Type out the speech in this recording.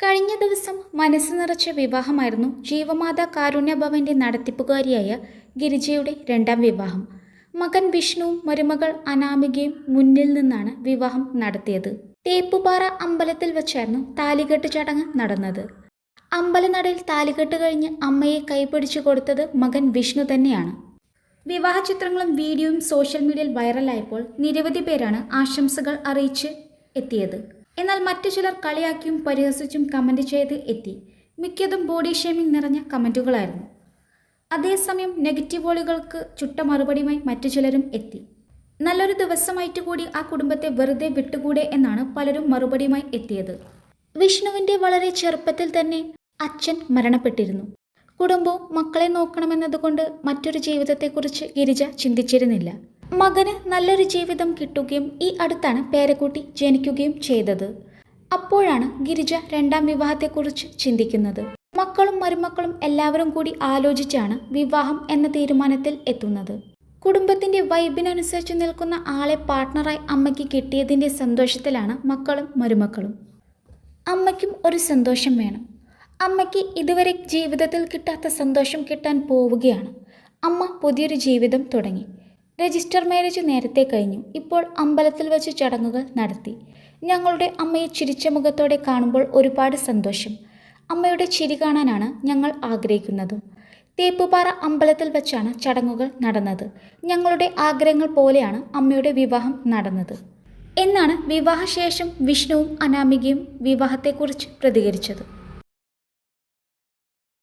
കഴിഞ്ഞ ദിവസം മനസ്സ് നിറച്ച വിവാഹമായിരുന്നു ജീവമാത കാരുണ്യഭവന്റെ നടത്തിപ്പുകാരിയായ ഗിരിജയുടെ രണ്ടാം വിവാഹം. മകൻ വിഷ്ണുവും മരുമകൾ അനാമികയും മുന്നിൽ നിന്നാണ് വിവാഹം നടത്തിയത്. തേപ്പുപാറ അമ്പലത്തിൽ വെച്ചായിരുന്നു താലികെട്ട് ചടങ്ങ് നടന്നത്. അമ്പലനടയിൽ താലികെട്ട് കഴിഞ്ഞ് അമ്മയെ കൈപിടിച്ചു കൊടുത്തത് മകൻ വിഷ്ണു തന്നെയാണ്. വിവാഹ ചിത്രങ്ങളും വീഡിയോയും സോഷ്യൽ മീഡിയയിൽ വൈറലായപ്പോൾ നിരവധി പേരാണ് ആശംസകൾ അറിയിച്ച് എത്തിയത്. എന്നാൽ മറ്റു ചിലർ കളിയാക്കിയും പരിഹസിച്ചും കമന്റ് ചെയ്ത് എത്തി. മിക്കതും ബോഡി ഷേമിംഗ് നിറഞ്ഞ കമന്റുകളായിരുന്നു അതേസമയം നെഗറ്റീവ് വോളുകൾക്ക് ചുട്ട മറുപടിയുമായി മറ്റു ചിലരും എത്തി. നല്ലൊരു ദിവസമായിട്ട് കൂടി ആ കുടുംബത്തെ വെറുതെ വിട്ടുകൂടെ എന്നാണ് പലരും മറുപടിയുമായി എത്തിയത്. വിഷ്ണുവിന്റെ വളരെ ചെറുപ്പത്തിൽ തന്നെ അച്ഛൻ മരണപ്പെട്ടിരുന്നു. കുടുംബവും മക്കളെ നോക്കണമെന്നതുകൊണ്ട് മറ്റൊരു ജീവിതത്തെക്കുറിച്ച് ഗിരിജ ചിന്തിച്ചിരുന്നില്ല. മകന് നല്ലൊരു ജീവിതം കിട്ടുകയും ഈ അടുത്താണ് പേരക്കുട്ടി ജനിക്കുകയും ചെയ്തത്. അപ്പോഴാണ് ഗിരിജ രണ്ടാം വിവാഹത്തെക്കുറിച്ച് ചിന്തിക്കുന്നത്. മക്കളും മരുമക്കളും എല്ലാവരും കൂടി ആലോചിച്ചാണ് വിവാഹം എന്ന തീരുമാനത്തിൽ എത്തുന്നത്. കുടുംബത്തിന്റെ വൈബിനനുസരിച്ച് നിൽക്കുന്ന ആളെ പാർട്ട്ണറായി അമ്മയ്ക്ക് കിട്ടിയതിന്റെ സന്തോഷത്തിലാണ് മക്കളും മരുമക്കളും. അമ്മയ്ക്കും ഒരു സന്തോഷം വേണം. അമ്മയ്ക്ക് ഇതുവരെ ജീവിതത്തിൽ കിട്ടാത്ത സന്തോഷം കിട്ടാൻ പോവുകയാണ്. അമ്മ പുതിയൊരു ജീവിതം തുടങ്ങി. രജിസ്റ്റർ മാരേജ് നേരത്തെ കഴിഞ്ഞു. ഇപ്പോൾ അമ്പലത്തിൽ വെച്ച് ചടങ്ങുകൾ നടത്തി. ഞങ്ങളുടെ അമ്മയെ ചിരിച്ച മുഖത്തോടെ കാണുമ്പോൾ ഒരുപാട് സന്തോഷം. അമ്മയുടെ ചിരി കാണാനാണ് ഞങ്ങൾ ആഗ്രഹിക്കുന്നതും. തേപ്പുപാറ അമ്പലത്തിൽ വെച്ചാണ് ചടങ്ങുകൾ നടന്നത്. ഞങ്ങളുടെ ആഗ്രഹങ്ങൾ പോലെയാണ് അമ്മയുടെ വിവാഹം നടന്നത്. എന്നാണ് വിവാഹശേഷം വിഷ്ണുവും അനാമികയും വിവാഹത്തെക്കുറിച്ച് പ്രതികരിച്ചത്.